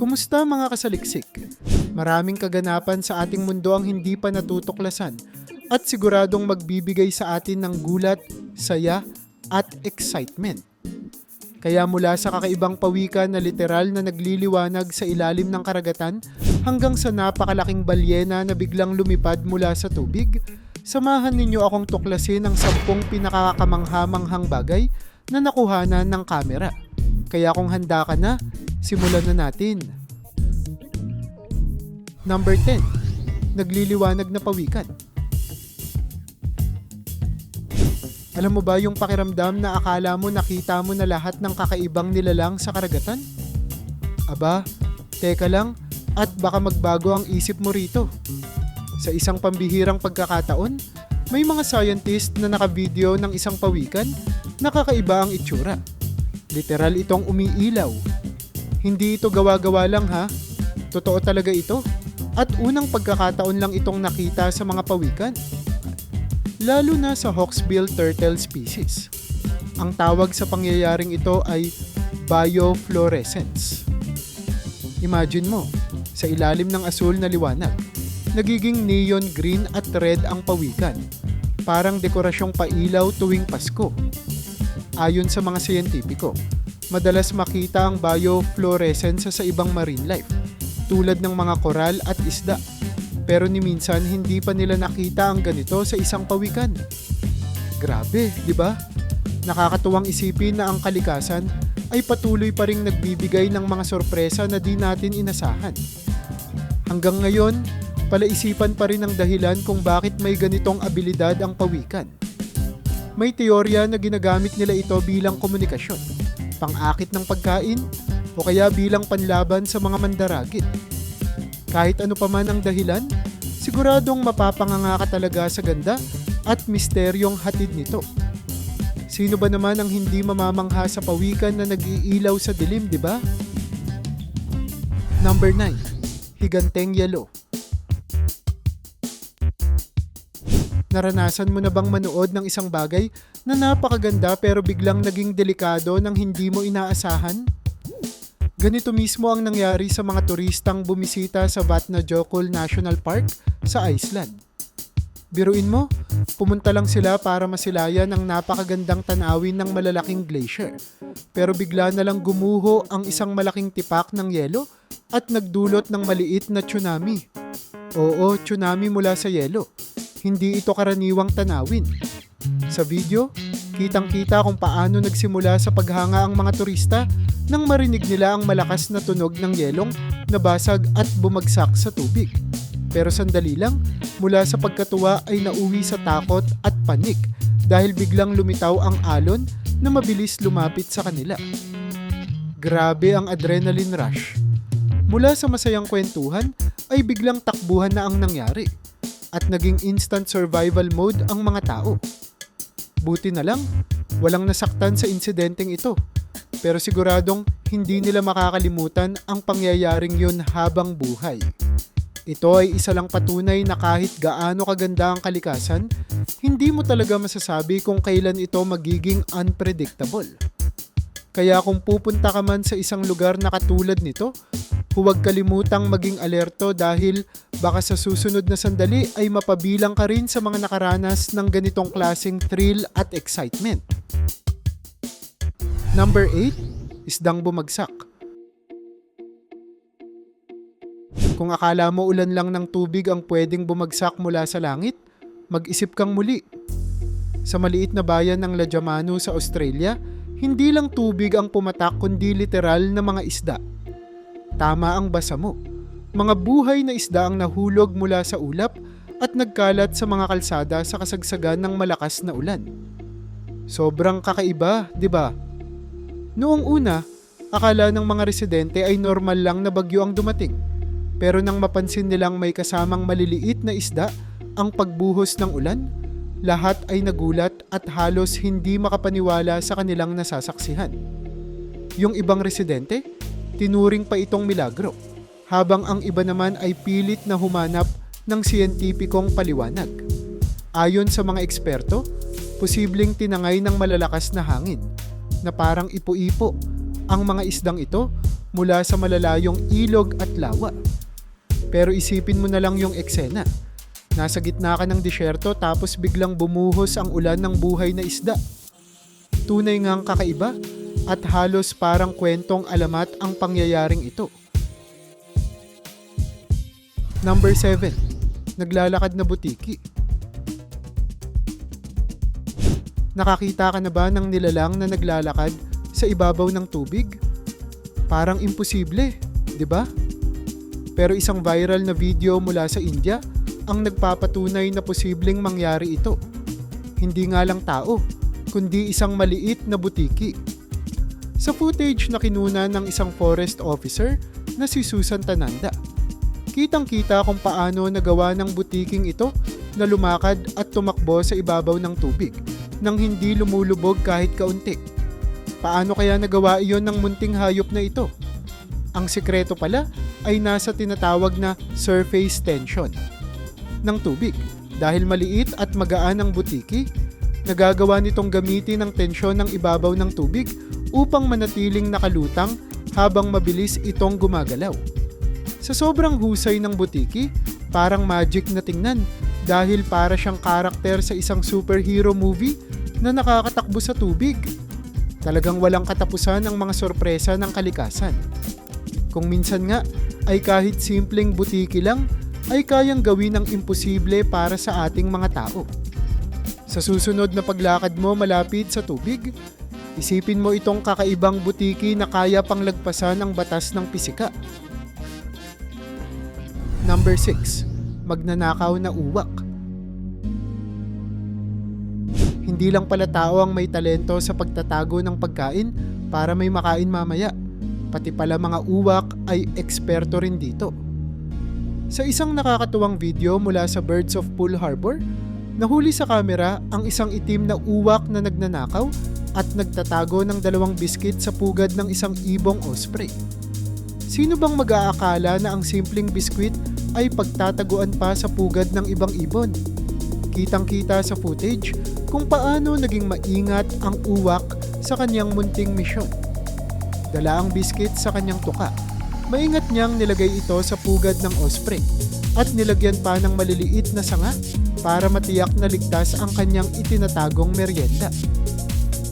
Kumusta mga kasaliksik? Maraming kaganapan sa ating mundo ang hindi pa natutuklasan at siguradong magbibigay sa atin ng gulat, saya at excitement. Kaya mula sa kakaibang pawikan na literal na nagliliwanag sa ilalim ng karagatan hanggang sa napakalaking balyena na biglang lumipad mula sa tubig, samahan ninyo akong tuklasin ang sampung pinakakamanghamanghang bagay na nakuhanan ng kamera. Kaya kung handa ka na, simulan na natin. Number 10. Nagliliwanag na pawikan. Alam mo ba yung pakiramdam na akala mo nakita mo na lahat ng kakaibang nilalang sa karagatan? Aba, teka lang at baka magbago ang isip mo rito. Sa isang pambihirang pagkakataon, may mga scientist na nakavideo ng isang pawikan na kakaiba ang itsura. Literal itong umiilaw. Hindi ito gawa-gawa lang ha. Totoo talaga ito. At unang pagkakataon lang itong nakita sa mga pawikan. Lalo na sa hawksbill turtle species. Ang tawag sa pangyayaring ito ay biofluorescence. Imagine mo, sa ilalim ng asul na liwanag, nagiging neon green at red ang pawikan. Parang dekorasyong pailaw tuwing Pasko. Ayon sa mga siyentipiko, madalas makita ang biofluorescence sa ibang marine life, tulad ng mga koral at isda. Pero ni minsan hindi pa nila nakita ang ganito sa isang pawikan. Grabe, di ba? Nakakatuwang isipin na ang kalikasan ay patuloy pa ring nagbibigay ng mga sorpresa na di natin inasahan. Hanggang ngayon, palaisipan pa rin ang dahilan kung bakit may ganitong abilidad ang pawikan. May teorya na ginagamit nila ito bilang komunikasyon, pang-akit ng pagkain, o kaya bilang panlaban sa mga mandaragit. Kahit ano pa man ang dahilan, siguradong mapapanganga ka talaga sa ganda at misteryong hatid nito. Sino ba naman ang hindi mamamangha sa pawikan na nag-iilaw sa dilim, di ba? Number 9. Higanteng Yellow Naranasan mo na bang manood ng isang bagay na napakaganda pero biglang naging delikado nang hindi mo inaasahan? Ganito mismo ang nangyari sa mga turistang bumisita sa Vatnajökull National Park sa Iceland. Biruin mo, pumunta lang sila para masilayan ang napakagandang tanawin ng malalaking glacier. Pero bigla na lang gumuho ang isang malaking tipak ng yelo at nagdulot ng maliit na tsunami. Oo, tsunami mula sa yelo. Hindi ito karaniwang tanawin. Sa video, kitang-kita kung paano nagsimula sa paghanga ang mga turista nang marinig nila ang malakas na tunog ng yelong nabasag at bumagsak sa tubig. Pero sandali lang, mula sa pagkatuwa ay nauwi sa takot at panik dahil biglang lumitaw ang alon na mabilis lumapit sa kanila. Grabe ang adrenaline rush. Mula sa masayang kwentuhan ay biglang takbuhan na ang nangyari at naging instant survival mode ang mga tao. Buti na lang, walang nasaktan sa insidenteng ito. Pero siguradong hindi nila makakalimutan ang pangyayaring yun habang buhay. Ito ay isa lang patunay na kahit gaano kaganda ang kalikasan, hindi mo talaga masasabi kung kailan ito magiging unpredictable. Kaya kung pupunta ka man sa isang lugar na katulad nito, huwag kalimutang maging alerto dahil baka sa susunod na sandali ay mapabilang ka rin sa mga nakaranas ng ganitong klaseng thrill at excitement. Number 8, isdang bumagsak. Kung akala mo ulan lang ng tubig ang pwedeng bumagsak mula sa langit, mag-isip kang muli. Sa maliit na bayan ng Lajamano sa Australia, hindi lang tubig ang pumatak kundi literal na mga isda. Tama ang basa mo. Mga buhay na isda ang nahulog mula sa ulap at nagkalat sa mga kalsada sa kasagsagan ng malakas na ulan. Sobrang kakaiba, di ba? Noong una, akala ng mga residente ay normal lang na bagyo ang dumating. Pero nang mapansin nilang may kasamang maliliit na isda ang pagbuhos ng ulan, lahat ay nagulat at halos hindi makapaniwala sa kanilang nasasaksihan. Yung ibang residente, tinuring pa itong milagro, habang ang iba naman ay pilit na humanap ng siyentipikong paliwanag. Ayon sa mga eksperto, posibleng tinangay ng malalakas na hangin na parang ipo-ipo ang mga isdang ito mula sa malalayong ilog at lawa. Pero isipin mo na lang yung eksena. Nasa gitna ka ng disyerto tapos biglang bumuhos ang ulan ng buhay na isda. Tunay ngang kakaiba at halos parang kwentong alamat ang pangyayaring ito. Number 7. Naglalakad na butiki. Nakakita ka na ba ng nilalang na naglalakad sa ibabaw ng tubig? Parang imposible, di ba? Pero isang viral na video mula sa India ang nagpapatunay na posibleng mangyari ito. Hindi nga lang tao, kundi isang maliit na butiki. Sa footage na kinuna ng isang forest officer na si Susan Tananda, kitang-kita kung paano nagawa ng butiking ito na lumakad at tumakbo sa ibabaw ng tubig nang hindi lumulubog kahit kaunti. Paano kaya nagawa iyon ng munting hayop na ito? Ang sikreto pala ay nasa tinatawag na surface tension ng tubig. Dahil maliit at magaan ang butiki, nagagawa nitong gamitin ang tensyon ng ibabaw ng tubig upang manatiling nakalutang habang mabilis itong gumagalaw. Sa sobrang husay ng butiki, parang magic na tingnan dahil para siyang karakter sa isang superhero movie na nakakatakbo sa tubig. Talagang walang katapusan ang mga sorpresa ng kalikasan. Kung minsan nga ay kahit simpleng butiki lang ay kayang gawin ng imposible para sa ating mga tao. Sa susunod na paglakad mo malapit sa tubig, isipin mo itong kakaibang butiki na kaya pang lagpasan ang batas ng pisika. Number 6. Magnanakaw na uwak. Hindi lang pala tao ang may talento sa pagtatago ng pagkain para may makain mamaya. Pati pala mga uwak ay eksperto rin dito. Sa isang nakakatuwang video mula sa Birds of Pool Harbor, nahuli sa kamera ang isang itim na uwak na nagnanakaw at nagtatago ng dalawang biskit sa pugad ng isang ibong osprey. Sino bang mag-aakala na ang simpleng biskwit ay pagtataguan pa sa pugad ng ibang ibon? Kitang-kita sa footage kung paano naging maingat ang uwak sa kanyang munting misyon. Dala ang biskit sa kanyang tuka. Maingat niyang nilagay ito sa pugad ng osprey at nilagyan pa ng maliliit na sanga para matiyak na ligtas ang kanyang itinatagong merienda.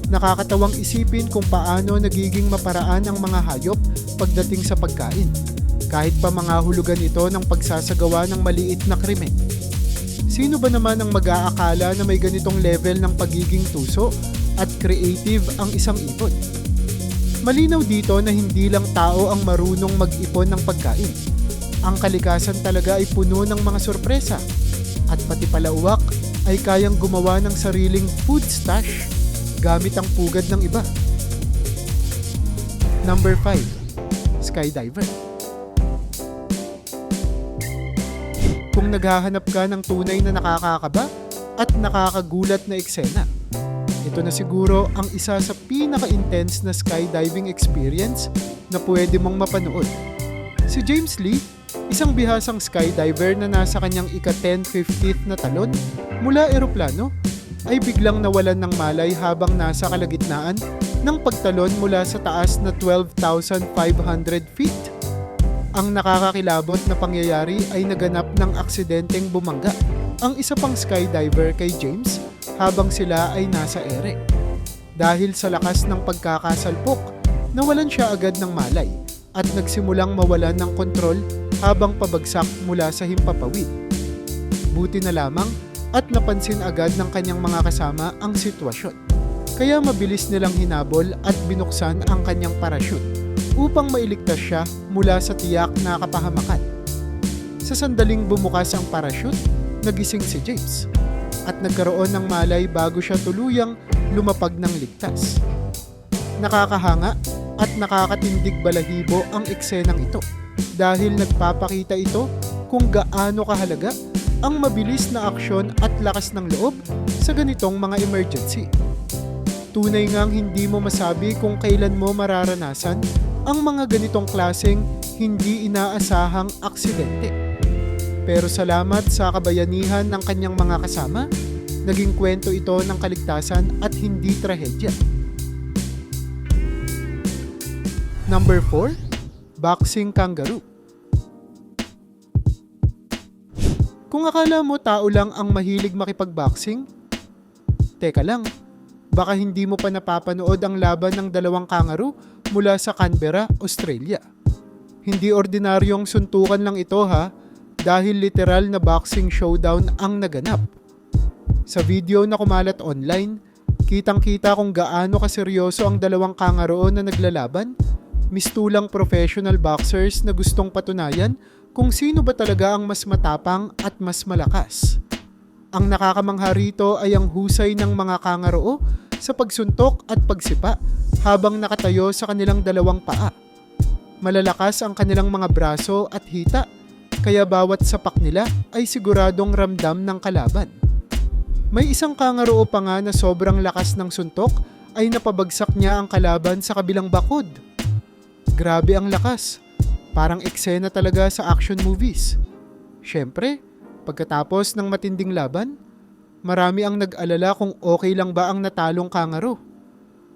Nakakatawang isipin kung paano nagiging maparaan ang mga hayop pagdating sa pagkain, kahit pa mga hulugan ito ng pagsasagawa ng maliit na krimen. Sino ba naman ang mag-aakala na may ganitong level ng pagiging tuso at creative ang isang ibon? Malinaw dito na hindi lang tao ang marunong mag-ipon ng pagkain. Ang kalikasan talaga ay puno ng mga sorpresa at pati palauwak ay kayang gumawa ng sariling food stash gamit ang pugad ng iba. Number 5 skydiver. Kung naghahanap ka ng tunay na nakakakaba at nakakagulat na eksena, ito na siguro ang isa sa pinaka-intense na skydiving experience na pwede mong mapanood. Si James Lee, isang bihasang skydiver na nasa kanyang ika-10-50th na talon mula eroplano, ay biglang nawalan ng malay habang nasa kalagitnaan ng pagtalon mula sa taas na 12,500 feet. Ang nakakakilabot na pangyayari ay naganap ng aksidenteng bumangga ang isa pang skydiver kay James habang sila ay nasa ere. Dahil sa lakas ng pagkakasalpok, nawalan siya agad ng malay at nagsimulang mawalan ng kontrol habang pabagsak mula sa himpapawid. Buti na lamang at napansin agad ng kanyang mga kasama ang sitwasyon. Kaya mabilis nilang hinabol at binuksan ang kanyang parachute upang mailigtas siya mula sa tiyak na kapahamakan. Sa sandaling bumukas ang parachute, nagising si James at nagkaroon ng malay bago siya tuluyang lumapag ng ligtas. Nakakahanga at nakakatindig balahibo ang eksenang ito dahil nagpapakita ito kung gaano kahalaga ang mabilis na aksyon at lakas ng loob sa ganitong mga emergency. Tunay ngang hindi mo masabi kung kailan mo mararanasan ang mga ganitong klaseng hindi inaasahang aksidente. Pero salamat sa kabayanihan ng kanyang mga kasama, naging kwento ito ng kaligtasan at hindi trahedya. Number 4, boxing kangaroo. Kung akala mo tao lang ang mahilig makipagboxing, teka lang, baka hindi mo pa napapanood ang laban ng dalawang kangaroo mula sa Canberra, Australia. Hindi ordinaryong suntukan lang ito ha, dahil literal na boxing showdown ang naganap. Sa video na kumalat online, kitang-kita kung gaano kaseryoso ang dalawang kangaroo na naglalaban, mistulang professional boxers na gustong patunayan kung sino ba talaga ang mas matapang at mas malakas. Ang nakakamangha rito ay ang husay ng mga kangaroo sa pagsuntok at pagsipa habang nakatayo sa kanilang dalawang paa. Malalakas ang kanilang mga braso at hita kaya bawat sapak nila ay siguradong ramdam ng kalaban. May isang kangaroo pa nga na sobrang lakas ng suntok ay napabagsak niya ang kalaban sa kabilang bakod. Grabe ang lakas. Parang eksena talaga sa action movies. Siyempre, pagkatapos ng matinding laban, marami ang nag-alala kung okay lang ba ang natalong kangaroo.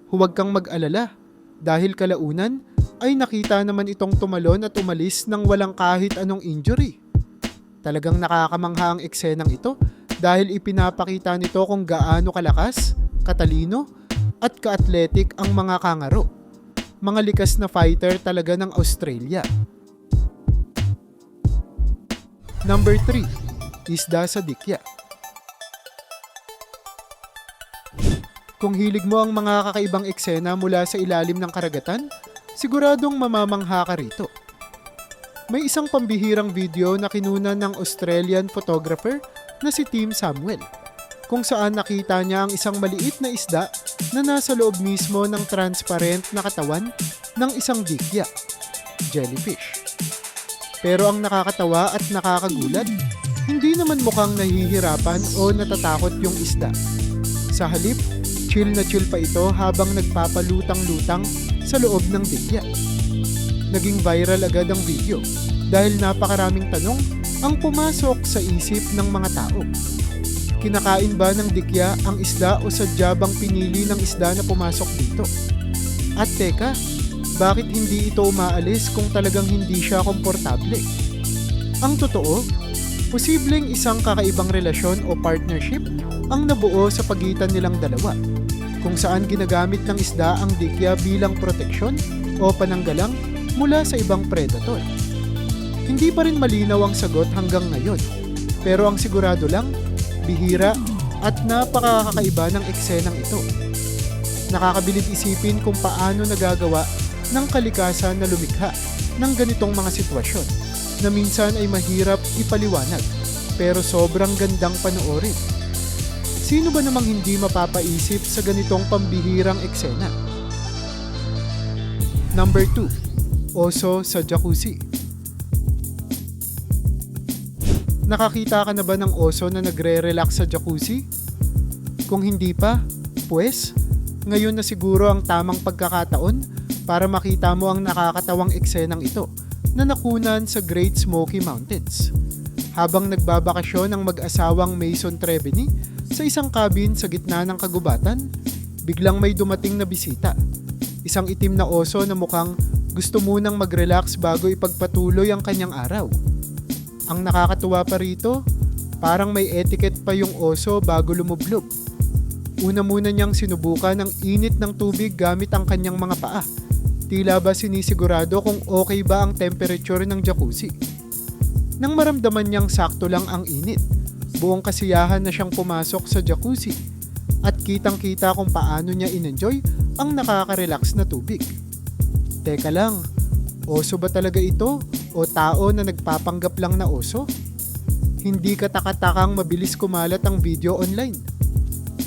Huwag kang mag-alala dahil kalaunan ay nakita naman itong tumalon at umalis ng walang kahit anong injury. Talagang nakakamangha ang eksenang ito dahil ipinapakita nito kung gaano kalakas, katalino, at ka-athletic ang mga kangaroo. Mga likas na fighter talaga ng Australia. Number 3. Isda sa Dikya Kung hilig mo ang mga kakaibang eksena mula sa ilalim ng karagatan, siguradong mamamangha ka rito. May isang pambihirang video na kinunan ng Australian photographer na si Tim Samuel, kung saan nakita niya ang isang maliit na isda na nasa loob mismo ng transparent na katawan ng isang dikya, jellyfish. Pero ang nakakatawa at nakakagulat, hindi naman mukhang nahihirapan o natatakot yung isda. Sa halip, chill na chill pa ito habang nagpapalutang-lutang sa loob ng dikya. Naging viral agad ang video dahil napakaraming tanong ang pumasok sa isip ng mga tao. Kinakain ba ng dikya ang isda o sadya bang pinili ng isda na pumasok dito? At teka, bakit hindi ito umaalis kung talagang hindi siya komportable? Ang totoo, posibleng isang kakaibang relasyon o partnership ang nabuo sa pagitan nilang dalawa, kung saan ginagamit ng isda ang dikya bilang proteksyon o pananggalang mula sa ibang predator. Hindi pa rin malinaw ang sagot hanggang ngayon, pero ang sigurado lang, bihira at napakakaiba ng eksenang ito. Nakakabilib isipin kung paano nagagawa ng kalikasan na lumikha ng ganitong mga sitwasyon na minsan ay mahirap ipaliwanag pero sobrang gandang panoorin. Sino ba namang hindi mapapaisip sa ganitong pambihirang eksena? Number 2. Oso sa jacuzzi. Nakakita ka na ba ng oso na nagre-relax sa jacuzzi? Kung hindi pa, pues, ngayon na siguro ang tamang pagkakataon para makita mo ang nakakatawang eksenang ito na nakunan sa Great Smoky Mountains. Habang nagbabakasyon ang mag-asawang Mason Treveny sa isang cabin sa gitna ng kagubatan, biglang may dumating na bisita. Isang itim na oso na mukhang gusto munang mag-relax bago ipagpatuloy ang kanyang araw. Ang nakakatuwa pa rito, parang may etiquette pa yung oso bago lumublob. Una muna niyang sinubukan ang init ng tubig gamit ang kanyang mga paa. Tila ba sinisigurado kung okay ba ang temperature ng jacuzzi. Nang maramdaman niyang sakto lang ang init, buong kasiyahan na siyang pumasok sa jacuzzi at kitang-kita kung paano niya in-enjoy ang nakaka-relax na tubig. Teka lang, oso ba talaga ito o tao na nagpapanggap lang na oso? Hindi katakatakang mabilis kumalat ang video online.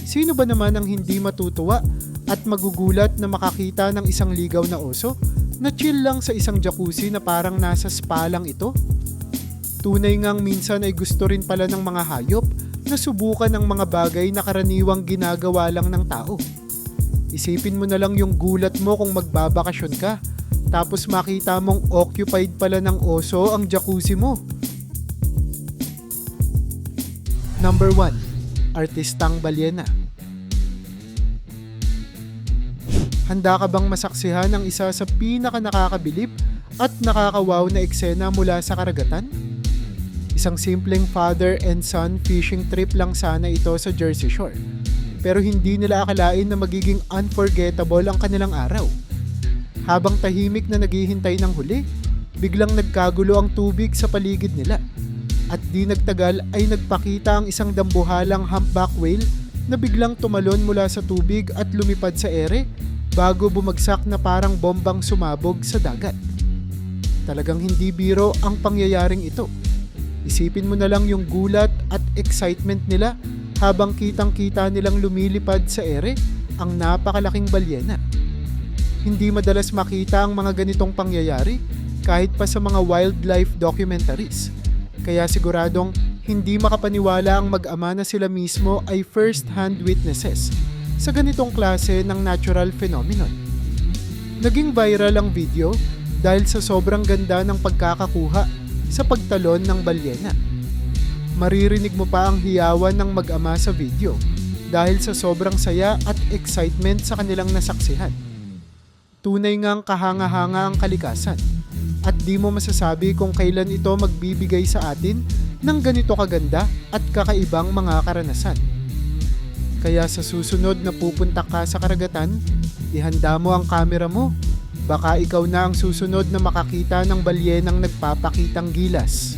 Sino ba naman ang hindi matutuwa at magugulat na makakita ng isang ligaw na oso na chill lang sa isang jacuzzi na parang nasa spa lang ito? Tunay ngang minsan ay gusto rin pala ng mga hayop na subukan ng mga bagay na karaniwang ginagawa lang ng tao. Isipin mo na lang yung gulat mo kung magbabakasyon ka tapos makita mong occupied pala ng oso ang jacuzzi mo. Number 1. Artistang Balyena Handa ka bang masaksihan ang isa sa pinaka nakakabilib at nakakawaw na eksena mula sa karagatan? Isang simpleng father and son fishing trip lang sana ito sa Jersey Shore. Pero hindi nila akalain na magiging unforgettable ang kanilang araw. Habang tahimik na naghihintay ng huli, biglang nagkagulo ang tubig sa paligid nila. At di nagtagal ay nagpakita ang isang dambuhalang humpback whale na biglang tumalon mula sa tubig at lumipad sa ere bago bumagsak na parang bombang sumabog sa dagat. Talagang hindi biro ang pangyayaring ito. Isipin mo na lang yung gulat at excitement nila habang kitang-kita nilang lumilipad sa ere ang napakalaking balyena. Hindi madalas makita ang mga ganitong pangyayari kahit pa sa mga wildlife documentaries. Kaya siguradong hindi makapaniwala ang mag-ama na sila mismo ay first-hand witnesses sa ganitong klase ng natural phenomenon. Naging viral ang video dahil sa sobrang ganda ng pagkakakuha sa pagtalon ng balyena. Maririnig mo pa ang hiyawan ng mag-ama sa video dahil sa sobrang saya at excitement sa kanilang nasaksihan. Tunay ngang kahanga-hanga ang kalikasan at di mo masasabi kung kailan ito magbibigay sa atin ng ganito kaganda at kakaibang mga karanasan. Kaya sa susunod na pupunta ka sa karagatan, ihanda mo ang kamera mo. Baka ikaw na ang susunod na makakita ng balyenang nagpapakitang gilas.